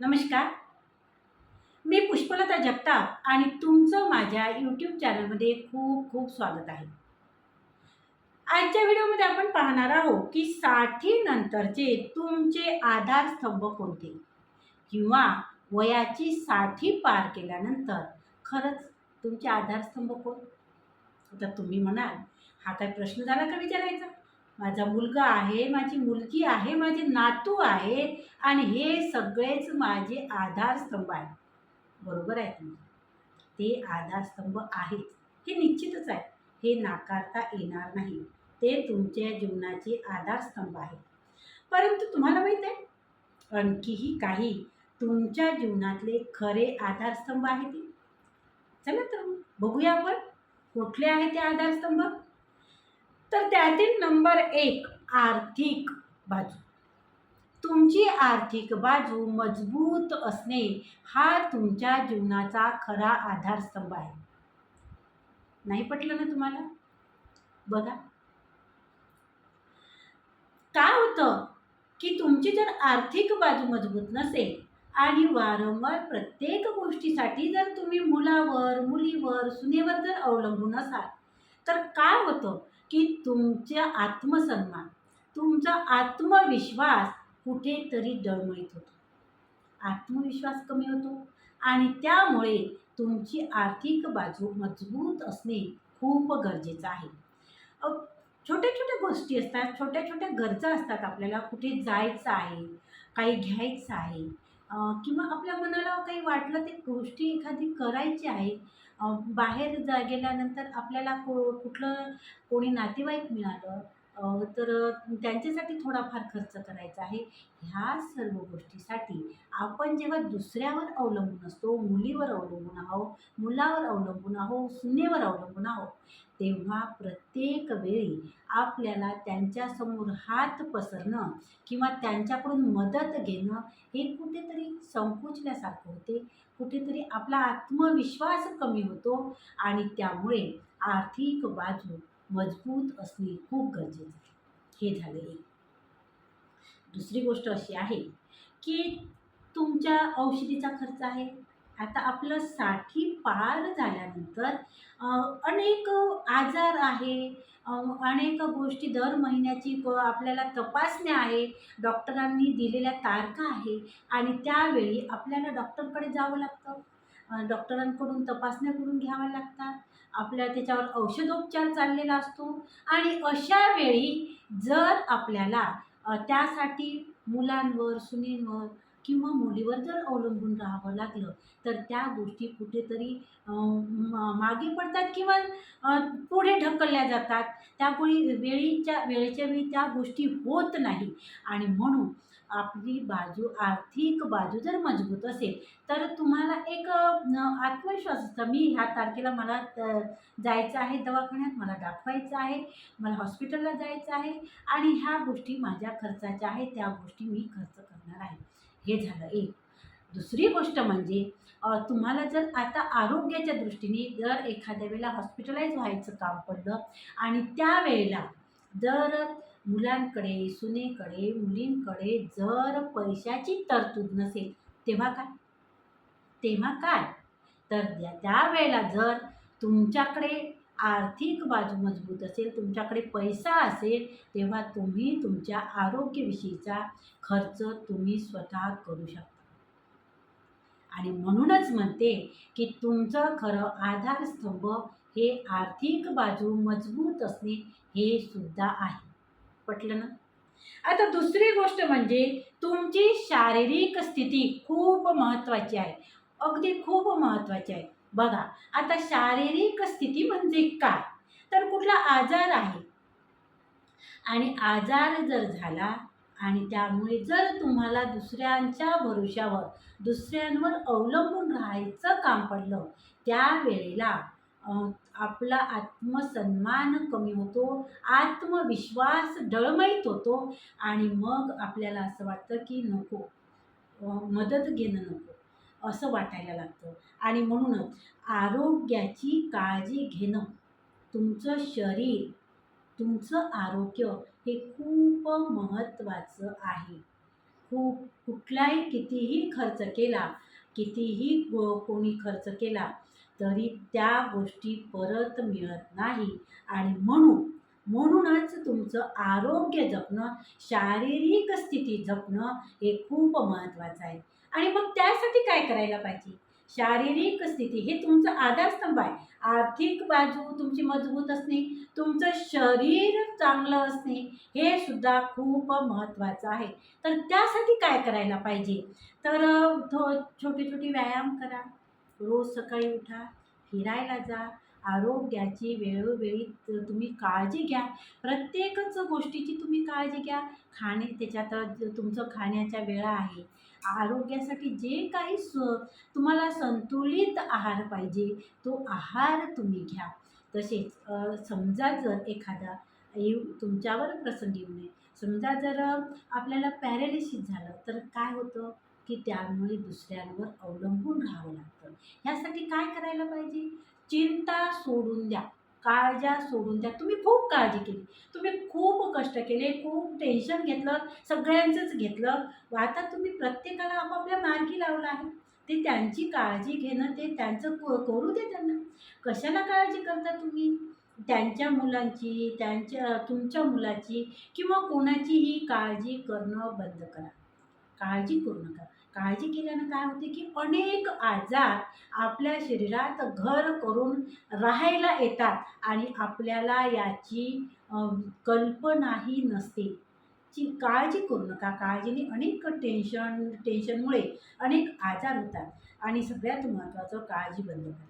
नमस्कार. मी पुष्पलता जगताप आणि तुमचं माझ्या यूट्यूब चॅनलमध्ये खूप खूप स्वागत आहे. आजच्या व्हिडिओमध्ये आपण पाहणार आहोत की साठीनंतरचे तुमचे आधारस्तंभ कोणते? किंवा वयाची साठी पार केल्यानंतर खरंच तुमचे आधारस्तंभ कोण? आता तुम्ही म्हणाल हा काय प्रश्न झाला का विचारायचा? माझा मुलगा आहे माझी मुलगी आहे माझे नातू आहे आणि हे सगळेच माझे आधारस्तंभ आहे बरोबर आहे तुम्ही ते आधारस्तंभ आहेच हे निश्चितच आहे. हे नाकारता येणार नाही. ते तुमच्या जीवनाचे आधारस्तंभ आहेत. परंतु तुम्हाला माहीत आहे आणखीही काही तुमच्या जीवनातले खरे आधारस्तंभ आहेत? ते चला तर बघूया आपण कुठले आहे ते आधारस्तंभ तर त्यातील नंबर एक आर्थिक बाजू. तुमची आर्थिक बाजू मजबूत असणे हा तुमच्या जीवनाचा खरा आधारस्तंभ आहे. नाही पटलं ना तुम्हाला? बघा. काय होतं? की तुमची जर आर्थिक बाजू मजबूत नसेल आणि वारंवार प्रत्येक गोष्टीसाठी जर तुम्ही मुलावर मुलीवर सुनेवर जर अवलंबून असाल तर काय होतं? की तुमचा आत्मसन्मान तुमचा आत्मविश्वास कुठेतरी डळमळीत होतो. आत्मविश्वास कमी होतो आणि त्यामुळे तुमची आर्थिक बाजू मजबूत असणे खूप गरजेचं आहे. छोट्या छोट्या गोष्टी असतात छोट्या छोट्या गरजा असतात आपल्याला कुठे जायचं आहे काही घ्यायचं आहे किंवा आपल्या मनाला काही वाटलं ते गोष्टी एखादी करायची आहे बाहेर जा गेल्यानंतर आपल्याला को कुठलं कोणी नातेवाईक मिळालं तर त्यांच्यासाठी थोडाफार खर्च करायचा आहे. ह्या सर्व गोष्टीसाठी आपण जेव्हा दुसऱ्यावर अवलंबून असतो मुलीवर अवलंबून आहोत मुलावर अवलंबून आहोत सुनेवर अवलंबून आहोत तेव्हा प्रत्येक वेळी आपल्याला त्यांच्यासमोर हात पसरणं किंवा त्यांच्याकडून मदत घेणं हे कुठेतरी संकोचल्यासारखं होते. कुठेतरी आपला आत्मविश्वास कमी होतो आणि त्यामुळे आर्थिक बाजू मजबूत असणे खूप गरजेचं आहे. हे झालं एक. दुसरी गोष्ट अशी आहे की तुमच्या औषधीचा खर्च आहे. आता आपलं साठी पार झाल्यानंतर अनेक आजार आहे. अनेक गोष्टी दर महिन्याची आपल्याला तपासण्या आहे. डॉक्टरांनी दिलेल्या तारखा आहे. आणि त्यावेळी आपल्याला डॉक्टरकडे जावं लागतं. डॉक्टरांकडून तपासण्या करून घ्याव्या लागतात. आपल्या त्याच्यावर औषधोपचार चाललेला असतो. आणि अशा वेळी जर आपल्याला त्यासाठी मुलांवर सुनेंवर किंवा मुलीवर जर अवलंबून राहावं लागलं तर त्या गोष्टी कुठेतरी म- मागे पडतात किंवा पुढे ढकलल्या जातात. त्यामुळे वेळीच्या वेळेच्या वेळी त्या गोष्टी होत नाही. आणि म्हणून आपली बाजू आर्थिक बाजू जर मजबूत असेल तर तुम्हाला एक आत्मविश्वास असतं. मी ह्या तारखेला मला जायचं आहे दवाखान्यात मला दाखवायचं आहे मला हॉस्पिटलला जायचं आहे आणि ह्या गोष्टी माझ्या खर्चाच्या आहेत त्या गोष्टी मी खर्च करणार आहे. हे झालं एक. दुसरी गोष्ट म्हणजे तुम्हाला जर आता आरोग्याच्या दृष्टीने जर एखाद्या वेळेला हॉस्पिटलाइज व्हायचं काम पडलं आणि त्यावेळेला जर मुलांकडे सुनेकडे मुलींकडे जर पैशाची तरतूद नसेल तेव्हा काय? तेव्हा काय? तर त्यावेळेला जर तुमच्याकडे आर्थिक बाजू मजबूत असेल तुमच्याकडे पैसा असेल तेव्हा तुम्ही तुमच्या आरोग्यविषयीचा खर्च तुम्ही स्वतः करू शकता. आणि म्हणूनच म्हणते की तुमचं खरं आधारस्तंभ हे आर्थिक बाजू मजबूत असणे हे सुद्धा आहे. पटलं ना? आता दुसरी गोष्ट म्हणजे तुमची शारीरिक स्थिती खूप महत्त्वाची आहे. अगदी खूप महत्त्वाची आहे. बघा आता शारीरिक स्थिती म्हणजे काय? तर कुठला आजार आहे? आणि आजार जर झाला आणि त्यामुळे जर तुम्हाला दुसऱ्यांच्या भरोशावर दुसऱ्यांवर अवलंबून राहायचं काम पडलं त्यावेळेला आपला आत्मसन्मान कमी होतो आत्मविश्वास डळमळीत होतो आणि मग आपल्याला असं वाटतं की नको मदत घेणं नको असं वाटायला लागतं. आणि म्हणूनच आरोग्याची काळजी घेणं तुमचं शरीर तुमचं आरोग्य हे खूप महत्त्वाचं आहे. खूप कुठलाही कितीही खर्च केला कितीही को कोणी खर्च केला तरी त्या गोष्टी परत मिळत नाही. आणि म्हणून म्हणूनच तुमचं आरोग्य जपणं शारीरिक स्थिती जपणं हे खूप महत्त्वाचं आहे. आणि मग त्यासाठी काय करायला पाहिजे? शारीरिक स्थिती हे तुमचं आधारस्तंभ आहे. आर्थिक बाजू तुमची मजबूत असणे तुमचं शरीर चांगलं असणे हे सुद्धा खूप महत्त्वाचं आहे. तर त्यासाठी काय करायला पाहिजे? तर थो छोटे छोटे व्यायाम करा. रोज सकाळी उठा फिरायला जा आरोग्याची वेळोवेळी तुम्ही काळजी घ्या. प्रत्येकच गोष्टीची तुम्ही काळजी घ्या. खाणे त्याच्यात तुमचं खाण्याच्या वेळा आहे. आरोग्यासाठी जे काही स तुम्हाला संतुलित आहार पाहिजे तो आहार तुम्ही घ्या. तसेच समजा जर एखादा येऊ तुमच्यावर प्रसंग येऊ नये. समजा जर आपल्याला पॅरालिसिस झालं तर काय होतं? की त्यामुळे दुसऱ्यांवर अवलंबून राहावं लागतं. ह्यासाठी काय करायला पाहिजे? चिंता सोडून द्या. काळजा सोडून द्या. तुम्ही खूप काळजी केली. तुम्ही खूप कष्ट केले खूप टेन्शन घेतलं सगळ्यांचंच घेतलं. आता तुम्ही प्रत्येकाला आपापल्या मार्गी लावलं आहे. ते त्यांची काळजी घेणं ते त्यांचं क- करू दे त्यांना. कशाला काळजी करता तुम्ही? त्यांच्या मुलांची त्यांच्या तुमच्या मुलाची किंवा कोणाचीही काळजी करणं बंद करा. काळजी करू नका. काळजी केल्यानं काय होते की अनेक आजार आपल्या शरीरात घर करून राहायला येतात आणि आपल्याला याची कल्पनाही नसते. ची काळजी करू नका. काळजीने अनेक टेन्शन टेन्शनमुळे अनेक आजार होतात. आणि सगळ्यात महत्त्वाचं काळजी बंद करा.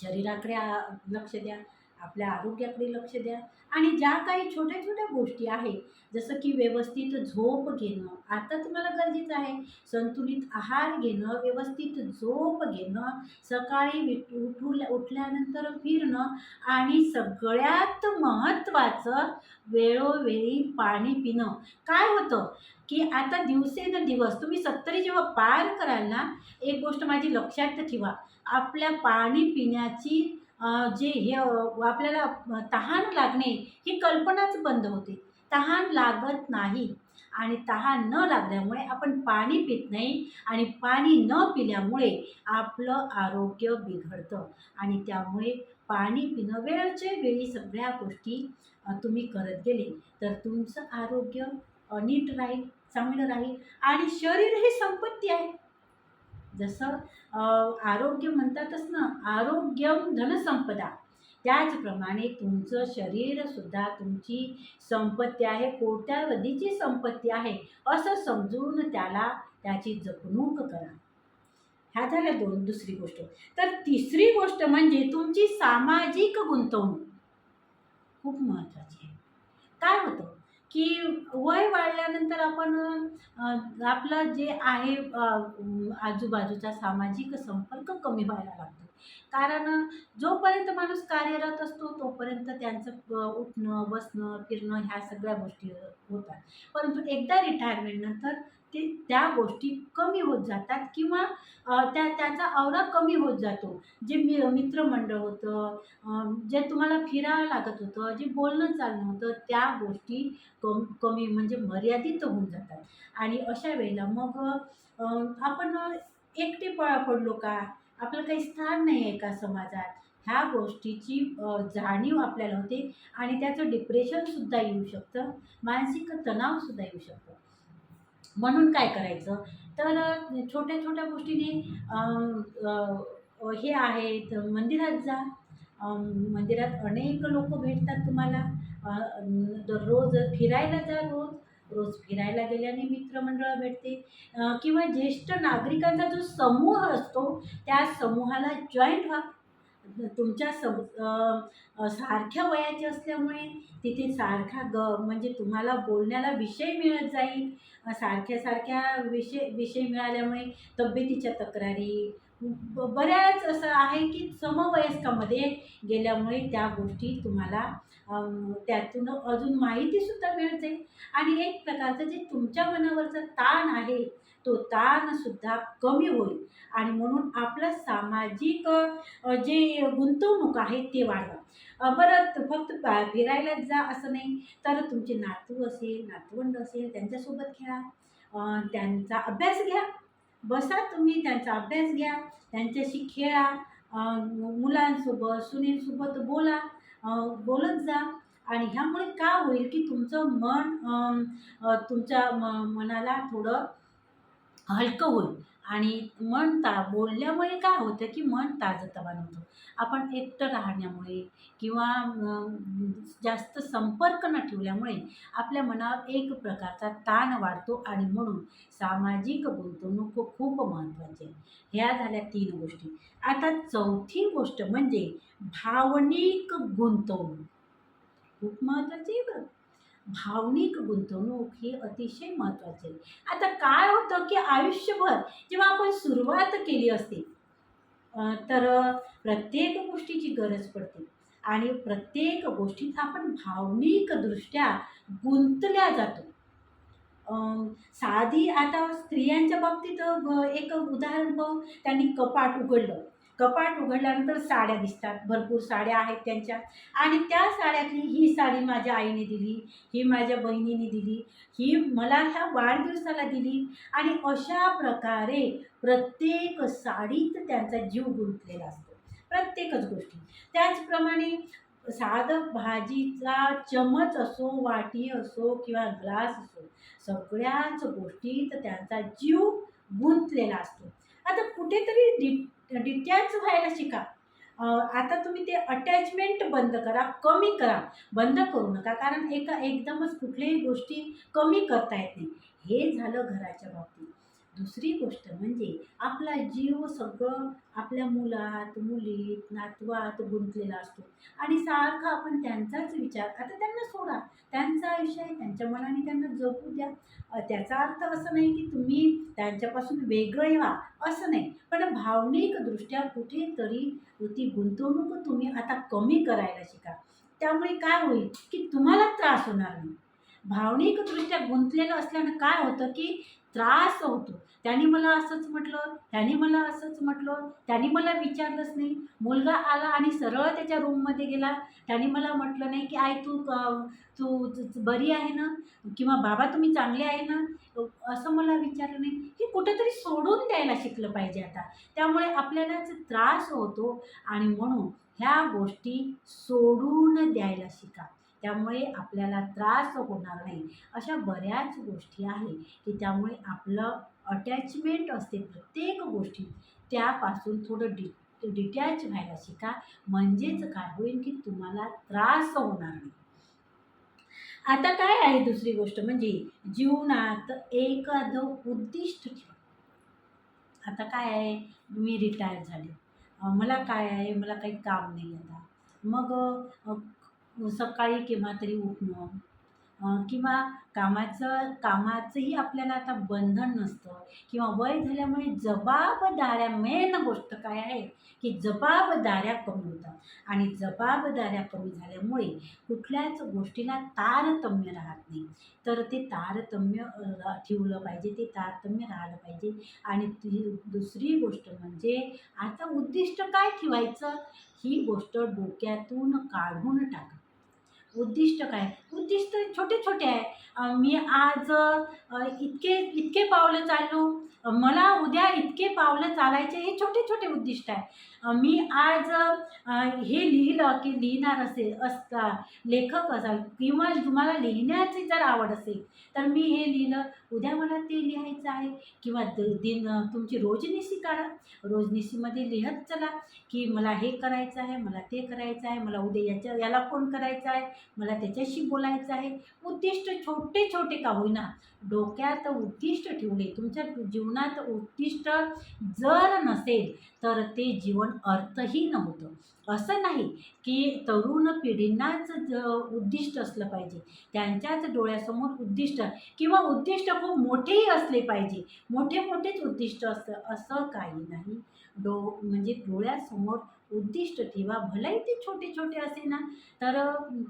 शरीराकडे लक्ष द्या. आपल्या आरोग्याकडे लक्ष द्या. आणि ज्या काही छोट्या छोट्या गोष्टी आहेत जसं की व्यवस्थित झोप घेणं आता तुम्हाला गरजेचं आहे संतुलित आहार घेणं व्यवस्थित झोप घेणं सकाळी विट- उठून उठल्यानंतर फिरणं आणि सगळ्यात महत्त्वाचं वेळोवेळी पाणी पिणं. काय होतं की आता दिवसेंदिवस तुम्ही सत्तरी जेव्हा पार कराल ना एक गोष्ट माझी लक्षात ठेवा. आपल्या पाणी पिण्याची जे हे आपल्याला तहान लागणे ही कल्पनाच बंद होते. तहान लागत नाही आणि तहान न लागल्यामुळे आपण पाणी पित नाही आणि पाणी न पिल्यामुळे आपलं आरोग्य बिघडतं आणि त्यामुळे पाणी पिणं वेळच्या वेळी सगळ्या गोष्टी तुम्ही करत गेले तर तुमचं आरोग्य नीट राहील चांगलं राहील आणि शरीर ही संपत्ती आहे. जसं आरोग्य म्हणतातच ना आरोग्यम धनसंपदा. त्याचप्रमाणे तुमचं शरीरसुद्धा तुमची संपत्ती आहे कोट्यावधीची संपत्ती आहे असं समजून त्याला त्याची जपणूक करा. ह्या झाल्या दोन दुसरी गोष्ट. तर तिसरी गोष्ट म्हणजे तुमची सामाजिक गुंतवणूक. खूप महत्त्वाची आहे. काय होतं? की वय वाढल्यानंतर आपण आपलं जे आहे आजूबाजूचा सामाजिक संपर्क कमी व्हायला लागतो. कारण जोपर्यंत माणूस कार्यरत असतो तोपर्यंत त्यांचं उठणं बसणं फिरणं ह्या सगळ्या गोष्टी होतात. परंतु एकदा रिटायरमेंटनंतर ते त्या गोष्टी कमी होत जातात किंवा त्या त्याचा आवरा कमी होत जातो. जे मी मित्रमंडळ होतं जे तुम्हाला फिरावं लागत होतं जे बोलणं चालणं होतं त्या गोष्टी कम कमी म्हणजे मर्यादित होऊन जातात. आणि अशा वेळेला मग आपण एकटे पळा पडलो का? आपलं काही स्थान नाही आहे का समाजात? ह्या गोष्टीची जाणीव आपल्याला होते आणि त्याचं डिप्रेशनसुद्धा येऊ शकतं. मानसिक तणावसुद्धा येऊ शकतं. म्हणून काय करायचं? तर छोट्या छोट्या गोष्टीने हे आहेत मंदिरात जा. मंदिरात अनेक लोक भेटतात तुम्हाला. दररोज फिरायला जा रोज. रोज फिरायला गेल्याने मित्रमंडळ भेटते. किंवा ज्येष्ठ नागरिकांचा जो समूह असतो त्या समूहाला जॉईंट व्हा. तुमच्या सम सारख्या वयाचे असल्यामुळे तिथे सारखा ग म्हणजे तुम्हाला बोलण्याला विषय मिळत जाईल. सारख्या सारख्या विषय विषय मिळाल्यामुळे तब्येतीच्या तक्रारी ब बऱ्याच असं आहे की समवयस्कामध्ये गेल्यामुळे त्या गोष्टी तुम्हाला त्यातून अजून माहितीसुद्धा मिळत. जाईल आणि एक प्रकारचं जे तुमच्या मनावरचा ताण आहे तो ताणसुद्धा कमी होईल. आणि म्हणून आपलं सामाजिक जे गुंतवणूक आहे ते वाढवा. परत फक्त फिरायलाच जा असं नाही. तर तुमचे नातू असेल नातवंड असेल त्यांच्यासोबत खेळा. त्यांचा अभ्यास घ्या. बसा तुम्ही त्यांचा अभ्यास घ्या. त्यांच्याशी खेळा. मुलांसोबत सुनीलसोबत बोला. बोलत जा. आणि ह्यामुळे का होईल की तुमचं मन तुमच्या म मनाला थोडं हलकं होईल. आणि मन ता बोलल्यामुळे काय होतं की मन ताजंतवानं होतं. आपण एकटं राहण्यामुळे किंवा जास्त संपर्क न ठेवल्यामुळे आपल्या मनावर एक प्रकारचा ताण वाढतो आणि म्हणून सामाजिक गुंतवणूक खूप खूप महत्त्वाची आहे. ह्या झाल्या तीन गोष्टी. आता चौथी गोष्ट म्हणजे भावनिक गुंतवणूक. खूप महत्त्वाची आहे बरं. भावनिक गुंतवणूक ही अतिशय महत्त्वाची आहे. आता काय होतं की आयुष्यभर जेव्हा आपण सुरुवात केली असते तर प्रत्येक गोष्टीची गरज पडते. आणि प्रत्येक गोष्टीत आपण भावनिकदृष्ट्या गुंतल्या जातो. साधी आता स्त्रियांच्या बाबतीत एक उदाहरण पाहू. त्यांनी कपाट उघडलं. कपाट उघडल्यानंतर साड्या दिसतात. भरपूर साड्या आहेत त्यांच्या. आणि त्या साड्यातली ही साडी माझ्या आईने दिली ही माझ्या बहिणीने दिली ही मला ह्या वाढदिवसाला दिली. आणि अशा प्रकारे प्रत्येक साडीत त्यांचा जीव गुंतलेला असतो. प्रत्येकच गोष्टी. त्याचप्रमाणे साधं भाजीचा चमच असो वाटी असो किंवा ग्लास असो सगळ्याच गोष्टीत त्यांचा जीव गुंतलेला असतो. आता कुठेतरी डि डिटॅच व्हायला शिका. आता तुम्ही ते अटॅचमेंट बंद करा कमी करा. बंद करू नका कारण एका एकदमच कुठल्याही गोष्टी कमी करता येत नाही. हे झालं घराच्या बाबतीत. दुसरी गोष्ट म्हणजे आपला जीव सगळं आपल्या मुलात मुलीत नातवात गुंतलेला असतो. आणि सारखा आपण त्यांचाच विचार आता त्यांना सोडा. त्यांचा आयुष्य आहे त्यांच्या मनाने त्यांना जगू द्या. त्याचा अर्थ असं नाही की तुम्ही त्यांच्यापासून वेगळे व्हा असं नाही. पण भावनिकदृष्ट्या कुठेतरी ती गुंतवणूक तुम्ही आता कमी करायला शिका. त्यामुळे काय होईल की तुम्हाला त्रास होणार नाही. भावनिकदृष्ट्या गुंतलेलं असल्यानं काय होतं की त्रास होतो. त्यांनी मला असंच म्हटलं त्यांनी मला असंच म्हटलं त्यांनी मला विचारलंच नाही. मुलगा आला आणि सरळ त्याच्या रूममध्ये गेला. त्यांनी मला म्हटलं नाही की आई तू क- तू तू बरी आहे ना? किंवा बाबा तुम्ही चांगले आहे ना? असं मला विचारलं नाही. हे कुठेतरी सोडून द्यायला शिकलं पाहिजे आता. त्यामुळे आपल्यालाच त्रास होतो आणि म्हणून ह्या गोष्टी सोडून द्यायला शिका. त्यामुळे आपल्याला त्रास होणार नाही. अशा बऱ्याच गोष्टी आहे की त्यामुळे आपलं अटॅचमेंट असते प्रत्येक गोष्टी त्यापासून थोडं डि डिटॅच व्हायला शिका. म्हणजेच काय होईल की तुम्हाला त्रास होणार नाही. आता काय आहे दुसरी गोष्ट? म्हणजे जीवनात एखादं उद्दिष्ट ठेवा. आता काय आहे? मी रिटायर झाले. मला काय आहे? मला काही काम नाही आता. मग सकाळी केव्हा तरी उठणं. किंवा कामाचं कामाचंही आपल्याला आता बंधन नसतं. किंवा वय झाल्यामुळे जबाबदाऱ्या मेन गोष्ट काय आहे? की जबाबदाऱ्या कमी होतात. आणि जबाबदाऱ्या कमी झाल्यामुळे कुठल्याच गोष्टीला तारतम्य राहत नाही. तर ते तारतम्य ठेवलं पाहिजे ते तारतम्य राहिलं पाहिजे. आणि ती दुसरी गोष्ट म्हणजे आता उद्दिष्ट काय ठेवायचं? ही गोष्ट डोक्यातून काढून टाका. उद्दिष्ट काय? उद्दिष्ट छोटे छोटे आहे. मी आज इतके इतके पावलं चाललो. मला उद्या इतके पावलं चालायचे हे छोटे छोटे उद्दिष्ट आहे. मी आज हे लिहिलं की लिहिणार असेल असता लेखक असाल किंवा तुम्हाला लिहिण्याची जर आवड असेल तर मी हे लिहिलं. उद्या मला ते लिहायचं आहे. किंवा द दिन तुमची रोजनिशी काढा. रोजनिशीमध्ये लिहत चला की मला हे करायचं आहे मला ते करायचं आहे मला उद्या याच्या याला फोन करायचा आहे मला त्याच्याशी बोलायचं आहे. उद्दिष्ट छोटे छोटे का होईना. डोक्यात उद्दिष्ट ठेवले तुमच्या जीवनात उद्दिष्ट जर नसेल तर ते जीवन अर्थहीन होतं असं नाही की तरुण पिढींनाच उद्दिष्ट असलं पाहिजे. त्यांच्याच डोळ्यासमोर उद्दिष्ट किंवा उद्दिष्ट खूप मोठेही असले पाहिजे. मोठे मोठेच उद्दिष्ट असतं असं काही नाही. डो म्हणजे डोळ्यासमोर उद्दिष्ट ठेवा. भलेही ते छोटे छोटे असे ना तर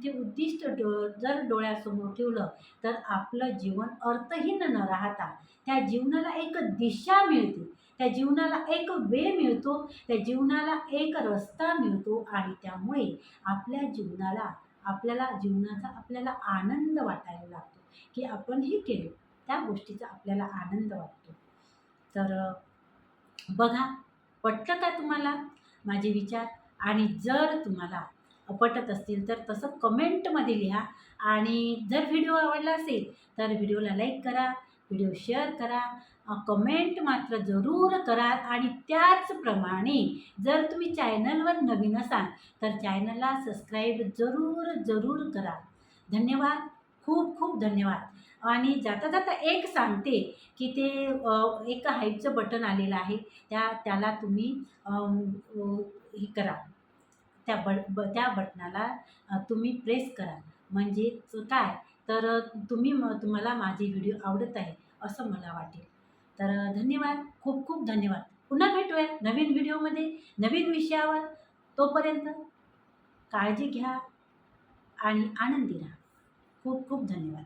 ते उद्दिष्ट डो जर डोळ्यासमोर ठेवलं तर आपलं जीवन अर्थहीन न राहता त्या जीवनाला एक दिशा मिळते. त्या जीवनाला एक वे मिळतो त्या जीवनाला एक रस्ता मिळतो आणि त्यामुळे आपल्या जीवनाला आपल्याला जीवनाचा आपल्याला आनंद वाटायला लागतो की आपण हे केलं. त्या गोष्टीचा आपल्याला आनंद वाटतो. तर बघा पटलं का तुम्हाला माझे विचार? आणि जर तुम्हाला पटत असतील तर तसं कमेंटमध्ये लिहा. आणि जर व्हिडिओ आवडला असेल तर व्हिडिओला लाईक करा व्हिडिओ शेअर करा. कमेंट मात्र जरूर कराल आणि त्याचप्रमाणे जर तुम्ही चॅनलवर नवीन असाल तर चॅनलला सबस्क्राईब जरूर जरूर करा. धन्यवाद. खूप खूप धन्यवाद. आणि जाता जाता एक सांगते की ते एक हाईपचं बटन आलेलं आहे. त्या त्याला तुम्ही हे करा. त्या बट ब त्या बटनाला तुम्ही प्रेस करा. म्हणजेच काय? तर तुम्ही म तुम्हाला माझे व्हिडिओ आवडत आहे असं मला वाटेल. तर धन्यवाद खूप खूप धन्यवाद. पुन्हा भेटूया नवीन व्हिडिओमध्ये नवीन विषयावर. तोपर्यंत काळजी घ्या आणि आनंदी राहा. खूप खूप धन्यवाद.